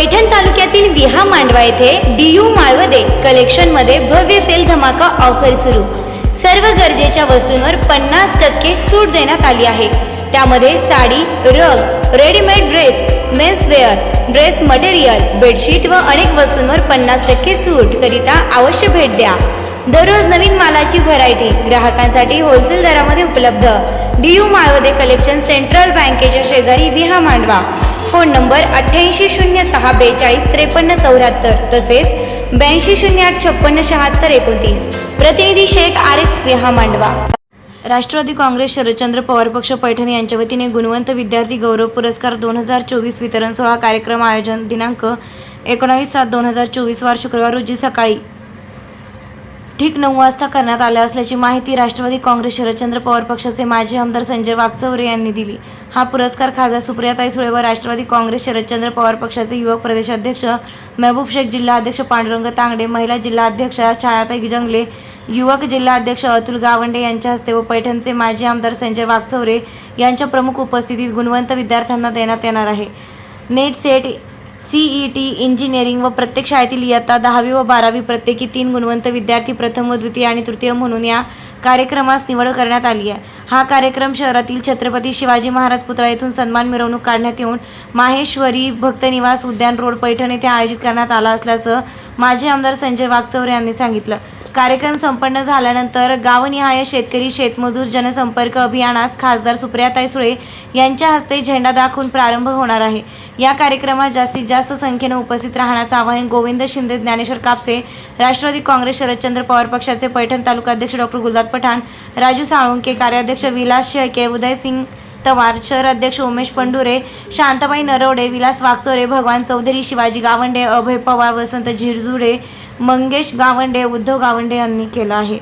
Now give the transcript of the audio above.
विहा मांडवा येथे डीयू माळवदे कलेक्शनमध्ये भव्य सेल धमाका ऑफर सुरू. सर्व गरजेच्या वस्तूंवर पन्नास टक्के सूट देण्यात आली आहे. त्यामध्ये sari rug readymade dress menswear dress material bedsheet व अनेक वस्तूंवर पन्नास टक्के सूट करिता अवश्य भेट द्या. दररोज नवीन मालाची व्हरायटी ग्राहकांसाठी होलसेल दरामध्ये उपलब्ध. डीयू माळवदे कलेक्शन सेंट्रल बँकेच्या शेजारी विहा मांडवा. फोन नंबर अठ्ठ्याऐंशी शून्य सहा बेचाळीस त्रेपन्न चौऱ्याहत्तर तसेच ब्याऐंशी शून्य आठ छप्पन्न शहात्तर एकोणतीस. प्रतिनिधी शेख आरिफ विहा मांडवा. राष्ट्रवादी काँग्रेस शरदचंद्र पवार पक्ष पैठण यांच्या वतीने गुणवंत विद्यार्थी गौरव पुरस्कार दोन हजार चोवीस वितरण सोहळा कार्यक्रम आयोजन दिनांक एकोणावीस सात दोन हजार चोवीस वार शुक्रवार रोजी सकाळी ठीक नऊ वाजता करण्यात आल्या असल्याची माहिती राष्ट्रवादी काँग्रेस शरदचंद्र पवार पक्षाचे माजी आमदार संजय वागचौरे यांनी दिली. हा पुरस्कार खासदार सुप्रियाताई सुळे व राष्ट्रवादी काँग्रेस शरदचंद्र पवार पक्षाचे युवक प्रदेशाध्यक्ष महबूब शेख जिल्हा अध्यक्ष पांडुरंग तांगडे महिला जिल्हा अध्यक्ष छायाताई जंगले युवक जिल्हा अध्यक्ष अतुल गावंडे यांच्या हस्ते व पैठणचे माजी आमदार संजय वागचौरे यांच्या प्रमुख उपस्थितीत गुणवंत विद्यार्थ्यांना देण्यात येणार आहे. NET SET CET engineering व प्रत्येक शाळेतील इयत्ता दहावी व बारावी प्रत्येकी तीन गुणवंत विद्यार्थी प्रथम व द्वितीय आणि तृतीय म्हणून या कार्यक्रमास निवड करण्यात आली आहे. हा कार्यक्रम शहरातील छत्रपती शिवाजी महाराज पुतळा येथून सन्मान मिरवणूक काढण्यात येऊन माहेश्वरी भक्तनिवास उद्यान रोड पैठण येथे आयोजित करण्यात आला असल्याचं माजी आमदार संजय वागचौरे यांनी सांगितलं. कार्यक्रम संपन्न झाल्यानंतर गावनिहाय शेतकरी शेतमजूर जनसंपर्क अभियानास खासदार सुप्रियाताई सुळे यांच्या हस्ते झेंडा दाखवून प्रारंभ होणार आहे. या कार्यक्रमात जास्तीत जास्त संख्येनं उपस्थित राहण्याचं आवाहन गोविंद शिंदे ज्ञानेश्वर कापसे राष्ट्रवादी काँग्रेस शरदचंद्र पवार पक्षाचे पैठण तालुका अध्यक्ष डॉक्टर गुलदाद पठाण राजू साळुंके कार्याध्यक्ष विलास शेळके उदयसिंग तवार शहर अध्यक्ष उमेश पंडुरे शांताबाई नरवडे विलास वागचोरे भगवान चौधरी शिवाजी गावंडे अभय पवार वसंत झिरजुडे मंगेश गावंडे उद्धव गावंडे यांनी केलं आहे.